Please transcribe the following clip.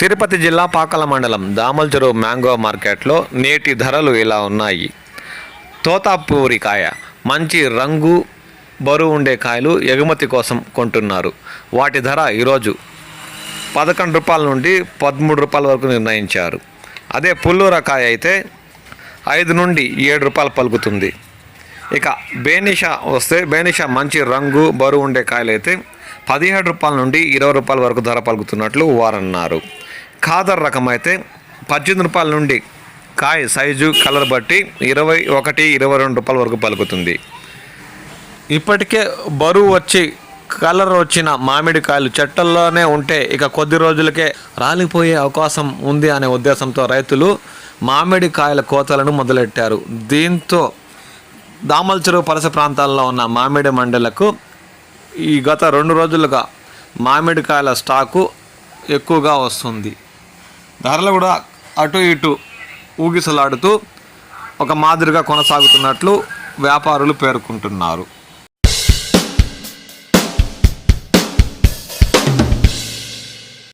తిరుపతి జిల్లా పాకల మండలం దామల్చెరువు మ్యాంగో మార్కెట్లో నేటి ధరలు ఇలా ఉన్నాయి. తోతాపూరి కాయ మంచి రంగు బరువు ఉండే కాయలు ఎగుమతి కోసం కొంటున్నారు. వాటి ధర ఈరోజు పదకొండు రూపాయల నుండి పదమూడు రూపాయల వరకు నిర్ణయించారు. అదే పుల్లూర కాయ అయితే ఐదు నుండి ఏడు రూపాయలు పలుకుతుంది. ఇక బేనిషా వస్తే బేనిషా మంచి రంగు బరువు ఉండే కాయలు అయితే పదిహేడు రూపాయల నుండి ఇరవై రూపాయల వరకు ధర పలుకుతున్నట్లు వారన్నారు. ఖాదర్ రకం అయితే పద్దెనిమిది రూపాయల నుండి కాయ సైజు కలర్ బట్టి ఇరవై ఒకటి ఇరవై రెండు రూపాయల వరకు పలుకుతుంది. ఇప్పటికే బరువు వచ్చి కలర్ వచ్చిన మామిడికాయలు చెట్టల్లోనే ఉంటే ఇక కొద్ది రోజులకే రాలిపోయే అవకాశం ఉంది అనే ఉద్దేశంతో రైతులు మామిడికాయల కోతలను మొదలెట్టారు. దీంతో దామల్ చెరువు ప్రాంతాల్లో ఉన్న మామిడి మండలకు ఈ గత రెండు రోజులుగా మామిడికాయల స్టాకు ఎక్కువగా వస్తుంది. ధరలు కూడా అటు ఇటు ఊగిసలాడుతూ ఒక మాదిరిగా కొనసాగుతున్నట్లు వ్యాపారులు పేర్కొంటున్నారు.